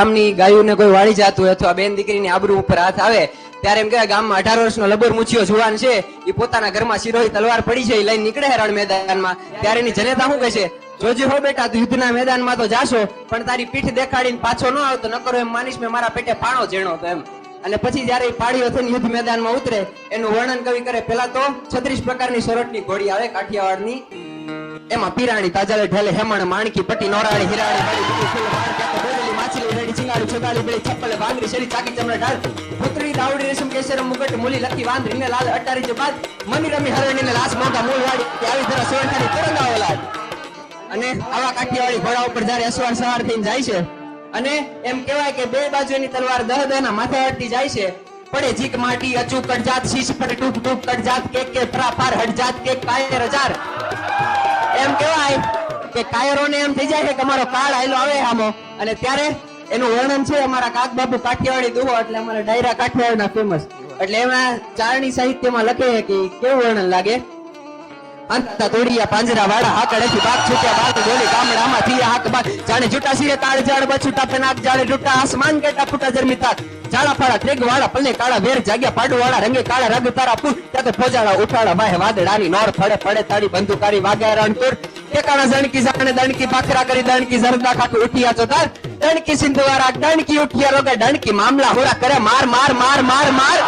ગામની ગાયોને કોઈ વાળી જાતું હોય અથવા બેન દીકરીની આબરૂ ઉપર હાથ આવે, ત્યારે એમ કહેવાય ગામમાં અઢાર વર્ષનો લબર મૂછ્યો જુવાન છે એ પોતાના ઘરમાં શિરોહી તલવાર પડી છે એ લઈને નીકળે રણ મેદાનમાં. ત્યારે એની જનેતા શું કહે છે? જોજે હો બેટા, તું યુદ્ધના મેદાનમાં તો જાશો, પણ તારી પીઠ દેખાડીને પાછો ન આવતો ન કરો એમ માનીશ મેં મારા પેટે પાણો ઝીણો તો એમ. અને પછી જયારે એ પાડીઓ થઈને યુદ્ધ મેદાનમાં ઉતરે, એનું વર્ણન કવિ કરે, પેલા તો છત્રીસ પ્રકારની સોરઠની ઘોડી આવે, કાઠિયાવાડની, એમાં પીરાણી, તાજાલે ઢેલે, હેમણ, માણકી, પટ્ટી નોરાણી હિરાણી રેડી ચિંગાડી છોડાલી બેડી છપ્પલે ભાંગરી શરી ચાકી ચમડા ઢાલ પુત્રી દાવડી રેશમ કેસરમ મુગટ મૂલી લખી વાંદરીને લાલ અટારી જે બાદ મની રમી હરણીને લાશ મોંઘા મૂળ વાળી કે આવી ધરા અને આવા કાઠિયાવાડી ઘોડા ઉપર જયારે અસવાર સવાર થઈને જાય છે અને એમ કહેવાય કે બે બાજુની તલવાર દહ દહ ના માથે હટતી જાય છે પડે જીક માટી અચૂક કટજાત શીશ પર ટૂંક ટૂંક કટજાત કે કે પ્રાપાર હટજાત કે કાયર હજાર એમ કહેવાય કે કાયરોને એમ થઈ જાય કે અમારો કાળ આયલો આવે આમો અને ત્યારે એનું વર્ણન છે, અમારા કાક બાબુ કાઠિયાવાડી દુહો, એટલે અમારા ડાયરા કાઠિયાવાડના ફેમસ એટલે એમાં ચારણી સાહિત્યમાં લખે કે કેવું વર્ણન લાગે? અંતા તોડિયા પાંજરા વાળા હાકડેથી બાગ છૂટ્યા બાગ બોલી, ગામડામાં થયા હાક બાગ જાણે જૂટા સિરે તાળ જાળ બછુટા પેનાક જાણે જૂટા આસમાન કેટા ફૂટા જરમિતા જાળા ફાળા ત્રેગ વાળા, પલ્લે કાળા વેર જાગ્યા પાડુ વાળા રંગે કાળા રંગ તારા ફૂલ. ત્યાં તો ફોજાળા ઉઠાળા બાહે વાદળાની નોર ફળે ફળે તાળી બંદુકારી વાગ્યા રણતુર. ટેકાણા જણકી જાણે દણકી, ભાખરા કરી દણકી જરદા ખાતું ઉઠિયા ચોતાર દણકી સિંધુવારા દણકી ઉઠિયા રોગા દણકી મામલા હોરા કરે માર માર માર માર માર